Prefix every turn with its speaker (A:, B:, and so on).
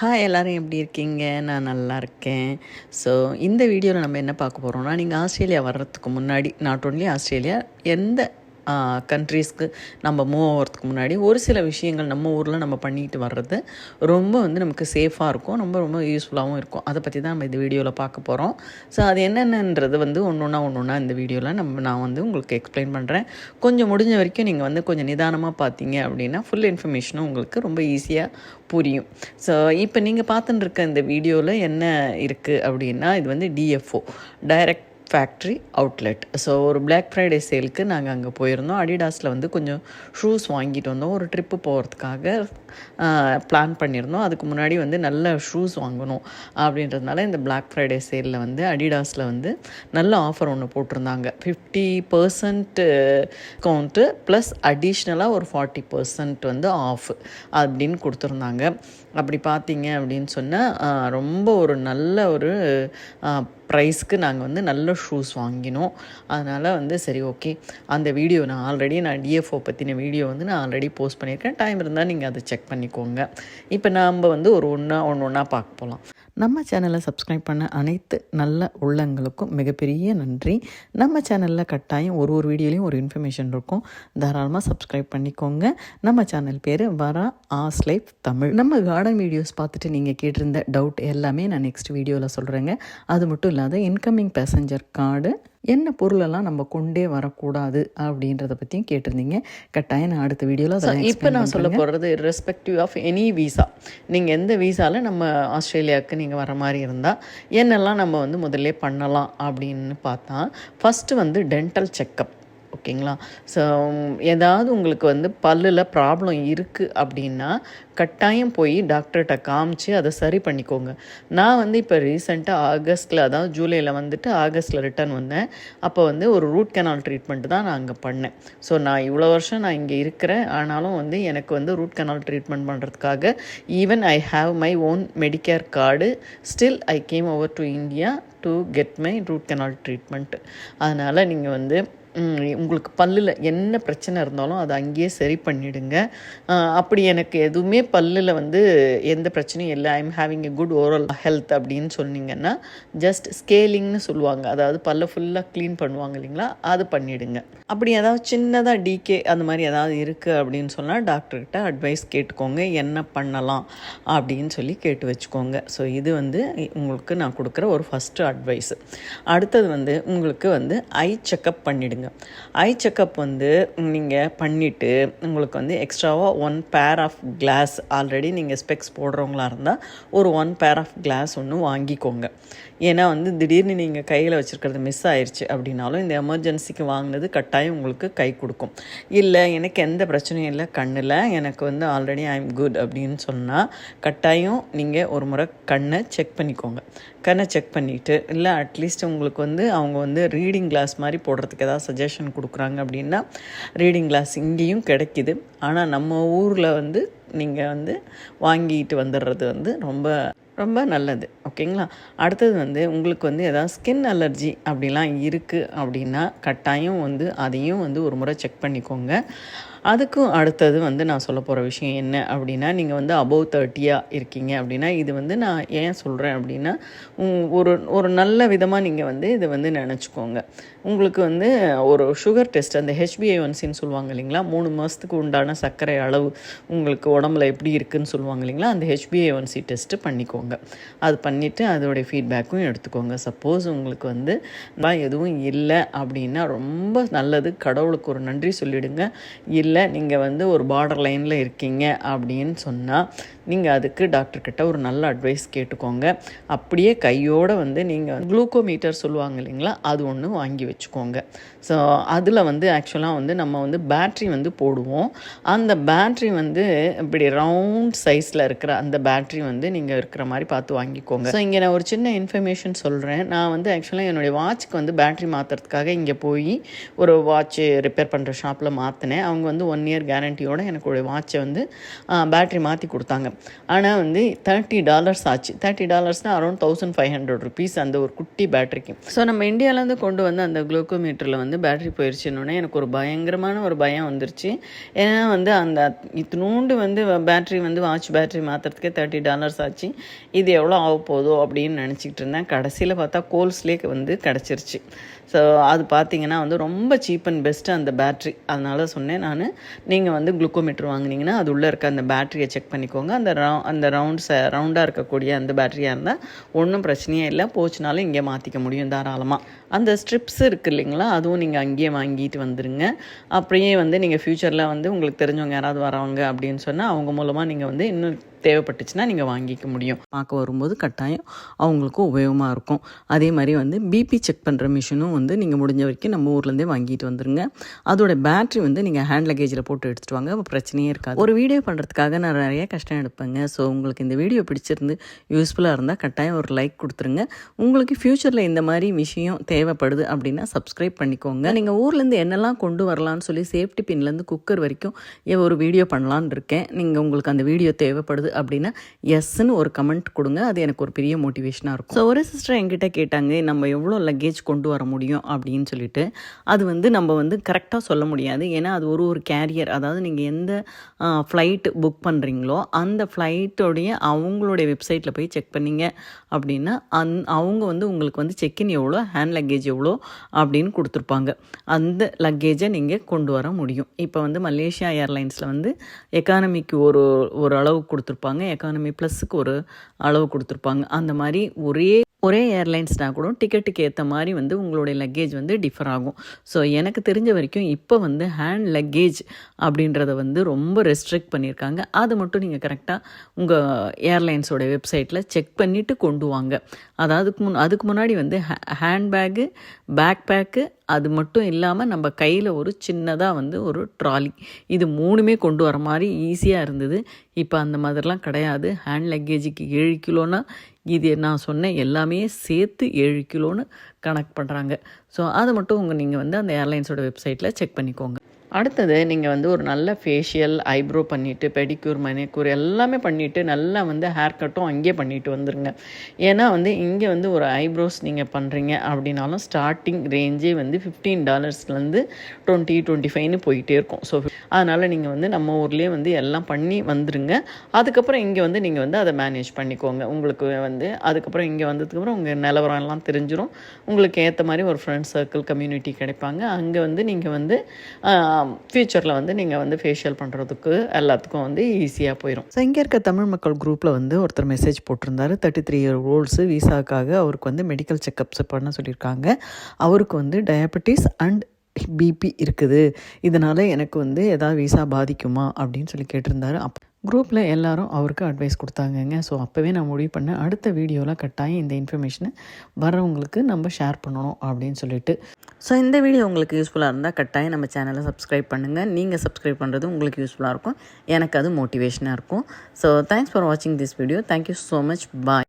A: Hi எல்லோரும் எப்படி இருக்கீங்க? நான் நல்லா இருக்கேன். ஸோ இந்த வீடியோவில் நம்ம என்ன பார்க்க போகிறோம்னா நீங்கள் ஆஸ்திரேலியா வர்றதுக்கு முன்னாடி நாட் ஒன்லி ஆஸ்திரேலியா எந்த கண்ட்ரீஸ்க்கு நம்ம மூவ் ஆகிறதுக்கு முன்னாடி ஒரு சில விஷயங்கள் நம்ம ஊரில் நம்ம பண்ணிட்டு வர்றது ரொம்ப வந்து நமக்கு சேஃபாக இருக்கும். ரொம்ப ரொம்ப யூஸ்ஃபுல்லாகவும் இருக்கும். அதை பற்றி தான் நம்ம இந்த வீடியோவில் பார்க்க போகிறோம் ஸோ அது என்னென்னன்றது வந்து ஒன்று ஒன்றா ஒன்று ஒன்றா இந்த வீடியோவில் நம்ம நான் வந்து உங்களுக்கு எக்ஸ்பிளைன் பண்ணுறேன் கொஞ்சம் முடிஞ்ச வரைக்கும் நீங்கள் வந்து கொஞ்சம் நிதானமாக பார்த்தீங்க அப்படின்னா ஃபுல் இன்ஃபர்மேஷனும் உங்களுக்கு ரொம்ப ஈஸியாக புரியும். ஸோ இப்போ நீங்கள் பார்த்துட்டு இருக்க இந்த வீடியோவில் என்ன இருக்குது அப்படின்னா இது வந்து DFO direct factory outlet so ஒரு பிளாக் ஃப்ரைடே சேலுக்கு நாங்கள் அங்கே போயிருந்தோம். அடிடாஸில் வந்து கொஞ்சம் ஷூஸ் வாங்கிட்டு வந்தோம். ஒரு ட்ரிப்பு போகிறதுக்காக பிளான் பண்ணியிருந்தோம். அதுக்கு முன்னாடி வந்து நல்ல ஷூஸ் வாங்கணும் அப்படின்றதுனால இந்த பிளாக் ஃப்ரைடே சேலில் வந்து அடிடாஸில் வந்து நல்ல ஆஃபர் ஒன்று போட்டிருந்தாங்க. ஃபிஃப்டி பர்சன்ட் கவுண்ட்டு ப்ளஸ் அடிஷ்னலாக ஒரு ஃபார்ட்டி பர்சன்ட் வந்து ஆஃப் அப்படின்னு கொடுத்துருந்தாங்க. அப்படி பார்த்தீங்க அப்படின்னு சொன்னால் ரொம்ப ஒரு நல்ல ஒரு ப்ரைஸ்க்கு நாங்கள் வந்து நல்ல ஷூஸ் வாங்கினோம். அதனால் வந்து சரி ஓகே அந்த வீடியோ நான் ஆல்ரெடி நான் டிஎஃப்ஓ பற்றின வீடியோ வந்து நான் ஆல்ரெடி போஸ்ட் பண்ணியிருக்கேன். டைம் இருந்தால் நீங்கள் அதை செக் பண்ணிக்கோங்க. இப்போ நாம் வந்து ஒரு ஒன்றா ஒன்று ஒன்றா பார்க்க போகலாம் நம்ம சேனலை சப்ஸ்கிரைப் பண்ண அனைத்து நல்ல உள்ளங்களுக்கும் மிகப்பெரிய நன்றி. நம்ம சேனலில் கட்டாயம் ஒரு ஒரு வீடியோலையும் ஒரு இன்ஃபர்மேஷன் இருக்கும். தாராளமாக சப்ஸ்கிரைப் பண்ணிக்கோங்க. நம்ம சேனல் பேர் வரா ஆஸ் லைஃப் தமிழ். நம்ம கார்டன் வீடியோஸ் பார்த்துட்டு நீங்கள் கேட்டிருந்த டவுட் எல்லாமே நான் நெக்ஸ்ட் வீடியோவில் சொல்கிறேங்க அது மட்டும் இல்லாத இன்கமிங் பேசஞ்சர் கார்டு என்ன பொருளெல்லாம் நம்ம கொண்டே வரக்கூடாது அப்படின்றத பற்றியும் கேட்டிருந்தீங்க. கட்டாயம் நான் அடுத்த வீடியோவில் இப்போ நான் சொல்ல போகிறது ரெஸ்பெக்டிவ் ஆஃப் எனி விசா நீங்கள் எந்த விசாவில் நம்ம ஆஸ்திரேலியாவுக்கு நீங்கள் வர மாதிரி இருந்தால் என்னெல்லாம் நம்ம வந்து முதல்ல பண்ணலாம் அப்படின்னு பார்த்தா ஃபஸ்ட்டு வந்து டென்டல் செக்கப் ஓகேங்களா? ஸோ ஏதாவது உங்களுக்கு வந்து பல்லில் ப்ராப்ளம் இருக்குது அப்படின்னா கட்டாயம் போய் டாக்டர்கிட்ட காமிச்சு அதை சரி பண்ணிக்கோங்க. நான் வந்து இப்போ ரீசெண்டாக ஆகஸ்ட்டில் அதாவது ஜூலையில் வந்துட்டு ஆகஸ்ட்டில் ரிட்டர்ன் வந்தேன். அப்போ வந்து ஒரு ரூட் கெனால் ட்ரீட்மெண்ட் தான் நான் அங்கே பண்ணேன். ஸோ நான் இவ்வளோ வருஷம் நான் இங்கே இருக்கிறேன். ஆனாலும் வந்து எனக்கு வந்து ரூட் கெனால் ட்ரீட்மெண்ட் பண்ணுறதுக்காக even I have my own Medicare card still I came over to India to get my root canal treatment அதனால் நீங்கள் வந்து உங்களுக்கு பல்லில் என்ன பிரச்சனை இருந்தாலும் அதை அங்கேயே சரி பண்ணிவிடுங்க அப்படி எனக்கு எதுவுமே பல்லில் வந்து எந்த பிரச்சனையும் இல்லை. I am having a good oral health அப்படின்னு சொன்னீங்கன்னா ஜஸ்ட் ஸ்கேலிங்னு சொல்லுவாங்க. அதாவது பல்ல ஃபுல்லாக க்ளீன் பண்ணுவாங்க இல்லைங்களா? அது பண்ணிவிடுங்க அப்படி ஏதாவது சின்னதாக டிகே அந்த மாதிரி ஏதாவது இருக்குது அப்படின்னு சொன்னால் டாக்டர்கிட்ட அட்வைஸ் கேட்டுக்கோங்க. என்ன பண்ணலாம் அப்படின்னு சொல்லி கேட்டு வச்சுக்கோங்க. ஸோ இது வந்து உங்களுக்கு நான் கொடுக்குற ஒரு ஃபஸ்ட்டு அட்வைஸு அடுத்தது வந்து உங்களுக்கு வந்து ஐ செக்கப் பண்ணிவிடுங்க ஐ செக்கப் வந்து நீங்கள் பண்ணிவிட்டு உங்களுக்கு வந்து எக்ஸ்ட்ராவாக one pair of glass already நீங்கள் ஸ்பெக்ஸ் போடுறவங்களா இருந்தால் ஒரு ஒன் பேர் ஆஃப் கிளாஸ் ஒன்று வாங்கிக்கோங்க. ஏன்னா வந்து திடீர்னு நீங்கள் கையில் வச்சுருக்கிறது மிஸ் ஆயிடுச்சு அப்படின்னாலும் இந்த எமர்ஜென்சிக்கு வாங்கினது கட்டாயம் உங்களுக்கு கை கொடுக்கும். இல்லை எனக்கு எந்த பிரச்சனையும் இல்லை கண்ணில் எனக்கு வந்து ஆல்ரெடி ஐ எம் குட் அப்படின்னு சொன்னால் கட்டாயம் நீங்கள் ஒரு முறை கண்ணை செக் பண்ணிக்கோங்க. கண்ணை செக் பண்ணிவிட்டு இல்லை அட்லீஸ்ட் உங்களுக்கு வந்து அவங்க வந்து ரீடிங் கிளாஸ் மாதிரி போடுறதுக்கு ஏதாவது சஜஷன் கொடுக்குறாங்க அப்படின்னா ரீடிங் கிளாஸ் இங்கேயும் கிடைக்கிது. ஆனால் நம்ம ஊரில் வந்து நீங்கள் வந்து வாங்கிட்டு வந்துடுறது வந்து ரொம்ப ரொம்ப நல்லது ஓகேங்களா? அடுத்தது வந்து உங்களுக்கு வந்து எதாவது ஸ்கின் அலர்ஜி அப்படிலாம் இருக்குது அப்படின்னா கட்டாயம் வந்து அதையும் வந்து ஒரு முறை செக் பண்ணிக்கோங்க. அதுக்கும் அடுத்தது வந்து நான் சொல்ல போகிற விஷயம் என்ன அப்படின்னா நீங்கள் வந்து அபவ் தேர்ட்டியாக இருக்கீங்க அப்படின்னா இது வந்து நான் ஏன் சொல்கிறேன் அப்படின்னா ஒரு ஒரு நல்ல விதமாக நீங்கள் வந்து இதை வந்து நினச்சிக்கோங்க. உங்களுக்கு வந்து ஒரு சுகர் டெஸ்ட் அந்த ஹெச்பிஏஒன்சின்னு சொல்லுவாங்க இல்லைங்களா? மூணு மாதத்துக்கு உண்டான சர்க்கரை அளவு உங்களுக்கு உடம்புல எப்படி இருக்குதுன்னு சொல்லுவாங்க இல்லைங்களா? அந்த ஹெச்பிஏஒன்சி டெஸ்ட்டு பண்ணிக்கோங்க. அது பண்ணிவிட்டு அதோடைய ஃபீட்பேக்கும் எடுத்துக்கோங்க. சப்போஸ் உங்களுக்கு வந்து எதுவும் இல்லை அப்படின்னா ரொம்ப நல்லது. கடவுளுக்கு ஒரு நன்றி சொல்லிவிடுங்க இல்லை நீங்கள் வந்து ஒரு பார்டர் லைனில் இருக்கீங்க அப்படின்னு சொன்னால் நீங்கள் அதுக்கு டாக்டர்கிட்ட ஒரு நல்ல அட்வைஸ் கேட்டுக்கோங்க. அப்படியே கையோடு வந்து நீங்கள் குளுக்கோமீட்டர் சொல்லுவாங்க இல்லைங்களா? அது ஒன்று வாங்கி வச்சுக்கோங்க. ஸோ அதில் வந்து ஆக்சுவலாக வந்து நம்ம வந்து பேட்ரி வந்து போடுவோம். அந்த பேட்ரி வந்து இப்படி ரவுண்ட் சைஸில் இருக்கிற அந்த பேட்ரி வந்து நீங்கள் இருக்கிற மாதிரி பார்த்து வாங்கிக்கோங்க. ஸோ இங்கே நான் ஒரு சின்ன இன்ஃபர்மேஷன் சொல்கிறேன் நான் வந்து ஆக்சுவலாக என்னுடைய வாட்ச்க்கு வந்து பேட்ரி மாற்றுறதுக்காக இங்கே போய் ஒரு வாட்ச் ரிப்பேர் பண்ணுற ஷாப்பில் மாற்றினேன் அவங்க வந்து ஒன் இயர் கேரண்டியோட எனக்கு ஒரு வாட்சை வந்து பேட்ரி மாற்றி கொடுத்தாங்க. ஆனால் வந்து தேர்ட்டி டாலர்ஸ் ஆச்சு. Thirty டாலர்ஸ்னால் around thousand five hundred rupees அந்த ஒரு குட்டி பேட்டரிக்கு ஸோ நம்ம இந்தியாவிலேருந்து கொண்டு வந்து அந்த குளோக்கோமீட்டரில் வந்து பேட்டரி போயிடுச்சுன்னொன்னே எனக்கு ஒரு பயங்கரமான ஒரு பயம் வந்துருச்சு. ஏன்னா வந்து அந்த இத்தினூண்டு வந்து பேட்டரி வந்து வாட்ச் பேட்டரி மாற்றுறதுக்கே தேர்ட்டி டாலர்ஸ் ஆச்சு. இது எவ்வளோ ஆக போதோ அப்படின்னு நினச்சிக்கிட்டு இருந்தேன். கடைசியில் பார்த்தா கோல்ஸ்லேயே வந்து கிடச்சிருச்சு. ஸோ அது பார்த்தீங்கன்னா வந்து ரொம்ப சீப் அண்ட் பெஸ்ட்டு அந்த பேட்ரி அதனால் சொன்னேன் நான். நீங்கள் வந்து குளுக்கோமீட்டர் வாங்கினீங்கன்னா அது உள்ளே இருக்க அந்த பேட்டரியை செக் பண்ணிக்கோங்க. அந்த ரவு அந்த ரவுண்ட்ஸை ரவுண்டாக இருக்கக்கூடிய அந்த பேட்டரியாக இருந்தால் ஒன்றும் பிரச்சனையே இல்லை. போச்சுனாலும் இங்கே மாற்றிக்க முடியும் தாராளமாக அந்த ஸ்ட்ரிப்ஸ் இருக்குது இல்லைங்களா? அதுவும் நீங்கள் அங்கேயே வாங்கிட்டு வந்துடுங்க அப்படியே வந்து நீங்கள் ஃப்யூச்சரில் வந்து உங்களுக்கு தெரிஞ்சவங்க யாராவது வரவங்க அப்படின்னு சொன்னால் அவங்க மூலமாக நீங்கள் வந்து இன்னும் தேவைப்பட்டுச்சுன்னா நீங்கள் வாங்கிக்க முடியும். பார்க்க வரும்போது கட்டாயம் அவங்களுக்கும் உபயோகமாக இருக்கும். அதே மாதிரி வந்து பிபி செக் பண்ணுற மிஷினும் வந்து நீங்கள் முடிஞ்ச வரைக்கும் நம்ம ஊர்லேருந்தே வாங்கிட்டு வந்துருங்க. அதோட பேட்ரி வந்து நீங்கள் ஹேண்ட் லக்கேஜில் போட்டு எடுத்துகிட்டு வாங்க. பிரச்சனையே இருக்காது. ஒரு வீடியோ பண்ணுறதுக்காக நான் நிறைய கஷ்டம் எடுப்பேங்க. ஸோ உங்களுக்கு இந்த வீடியோ பிடிச்சிருந்து யூஸ்ஃபுல்லாக இருந்தால் கட்டாயம் ஒரு லைக் கொடுத்துருங்க. உங்களுக்கு ஃப்யூச்சரில் இந்த மாதிரி விஷயம் தேவைப்படுது அப்படின்னா சப்ஸ்கிரைப் பண்ணிக்கோங்க. நீங்கள் ஊர்லேருந்து என்னெல்லாம் கொண்டு வரலான்னு சொல்லி சேஃப்டி பின்லேருந்து குக்கர் வரைக்கும் ஏ- ஒரு வீடியோ பண்ணலான்னு இருக்கேன். நீங்கள் உங்களுக்கு அந்த வீடியோ தேவைப்படுது அப்படின்னா எஸ்ன்னு ஒரு கமெண்ட் கொடுங்க. அது எனக்கு ஒரு பெரிய மோட்டிவேஷனாக இருக்கும். ஸோ ஒரு சிஸ்டர் என்கிட்ட கேட்டாங்க நம்ம எவ்வளோ லக்கேஜ் கொண்டு வர முடியும் அப்படின்னு சொல்லிட்டு. அது வந்து நம்ம வந்து கரெக்டாக சொல்ல முடியாது. ஏன்னா அது ஒரு ஒரு கேரியர் அதாவது நீங்கள் எந்த ஃப்ளைட் புக் பண்ணுறீங்களோ அந்த ஃப்ளைட்டோடைய அவங்களுடைய வெப்சைட்டில் போய் செக் பண்ணீங்க அப்படின்னா அந் அவங்க வந்து உங்களுக்கு வந்து செக்இன் எவ்வளோ ஹேண்ட் லக்கேஜ் எவ்வளோ அப்படின்னு கொடுத்துருப்பாங்க. அந்த லக்கேஜை நீங்கள் கொண்டு வர முடியும். இப்போ வந்து மலேசியா ஏர்லைன்ஸில் வந்து எக்கானமிக்கு ஒரு ஒரு அளவு கொடுத்துருப்பாங்க. எக்கானமி ப்ளஸ்ஸுக்கு ஒரு அளவு கொடுத்துருப்பாங்க. அந்த மாதிரி ஒரே ஒரே ஏர்லைன்ஸ்னால் கூட டிக்கெட்டுக்கு ஏற்ற மாதிரி வந்து உங்களுடைய லக்கேஜ் வந்து டிஃபர் ஆகும். ஸோ எனக்கு தெரிஞ்ச வரைக்கும் இப்போ வந்து ஹேண்ட் லக்கேஜ் அப்படின்றத வந்து ரொம்ப ரெஸ்ட்ரிக்ட் பண்ணியிருக்காங்க. அது மட்டும் நீங்கள் கரெக்டாக உங்கள் ஏர்லைன்ஸோட வெப்சைட்டில் செக் பண்ணிவிட்டு கொண்டு வாங்க. அதாவது அதுக்கு முன் அதுக்கு முன்னாடி வந்து ஹேண்ட் பேக்கு பேக் பேக்கு அது மட்டும் இல்லாமல் நம்ம கையில் ஒரு சின்னதாக வந்து ஒரு ட்ராலி இது மூணுமே கொண்டு வர மாதிரி ஈஸியாக இருந்தது. இப்போ அந்த மாதிரிலாம் கிடையாது. ஹேண்ட் லக்கேஜுக்கு ஏழு கிலோன்னா இது நான் சொன்ன எல்லாமே சேர்த்து ஏழு கிலோன்னு கணக்கு பண்ணுறாங்க ஸோ அதை மட்டும் உங்கள் நீங்கள் வந்து அந்த ஏர்லைன்ஸோட வெப்சைட்டில் செக் பண்ணிக்கோங்க. அடுத்தது நீங்கள் வந்து ஒரு நல்ல ஃபேஷியல் ஐப்ரோ பண்ணிவிட்டு பெடிக்யூர் மணிக்கூர் எல்லாமே பண்ணிவிட்டு நல்லா வந்து ஹேர் கட்டும் அங்கேயே பண்ணிவிட்டு வந்துருங்க. ஏன்னா வந்து இங்கே வந்து ஒரு ஐப்ரோஸ் நீங்கள் பண்ணுறீங்க அப்படின்னாலும் ஸ்டார்டிங் ரேஞ்சே வந்து ஃபிஃப்டீன் டாலர்ஸ்லேருந்து டுவெண்ட்டி டுவெண்ட்டி ஃபைவ்னு போயிட்டே இருக்கும். ஸோ அதனால் நீங்கள் வந்து நம்ம ஊர்லேயே வந்து எல்லாம் பண்ணி வந்துருங்க. அதுக்கப்புறம் இங்கே வந்து நீங்கள் வந்து அதை மேனேஜ் பண்ணிக்கோங்க. உங்களுக்கு வந்து அதுக்கப்புறம் இங்கே வந்ததுக்கப்புறம் உங்கள் நிலவரம் எல்லாம் தெரிஞ்சிடும் உங்களுக்கு ஏற்ற மாதிரி ஒரு ஃப்ரெண்ட் சர்க்கிள் கம்யூனிட்டி கிடைப்பாங்க. அங்கே வந்து நீங்கள் வந்து ஃப்யூச்சரில் வந்து நீங்கள் வந்து ஃபேஷியல் பண்ணுறதுக்கு எல்லாத்துக்கும் வந்து ஈஸியாக போயிடும் ஸோ இங்கே இருக்க தமிழ் மக்கள் குரூப்பில் வந்து ஒருத்தர் மெசேஜ் போட்டிருந்தாரு. தேர்ட்டி த்ரீ இயர் ஓல்ட்ஸு விசாக்காக அவருக்கு வந்து மெடிக்கல் செக்கப்ஸ் பண்ண சொல்லியிருக்காங்க. அவருக்கு வந்து டயபெட்டிஸ் அண்ட் பிபி இருக்குது. இதனால் எனக்கு வந்து எதாவது விசா பாதிக்குமா அப்படின்னு சொல்லி கேட்டிருந்தாரு. அப் குரூப்பில் எல்லாரும் அவருக்கு அட்வைஸ் கொடுத்தாங்கங்க. ஸோ அப்போவே நான் முடிவு பண்ணேன். அடுத்த வீடியோவில் கட்டாயம் இந்த இன்ஃபர்மேஷனை வரவங்களுக்கு நம்ம ஷேர் பண்ணணும் அப்படின்னு சொல்லிட்டு. ஸோ இந்த வீடியோ உங்களுக்கு யூஸ்ஃபுல்லாக இருந்தால் கட்டாயம் நம்ம சேனலை சப்ஸ்கிரைப் பண்ணுங்கள் நீங்கள் சப்ஸ்கிரைப் பண்ணுறது உங்களுக்கு யூஸ்ஃபுல்லாக இருக்கும். எனக்கு அது மோட்டிவேஷனாக இருக்கும். ஸோ தேங்க்ஸ் ஃபார் வாட்சிங் this video thank you so much bye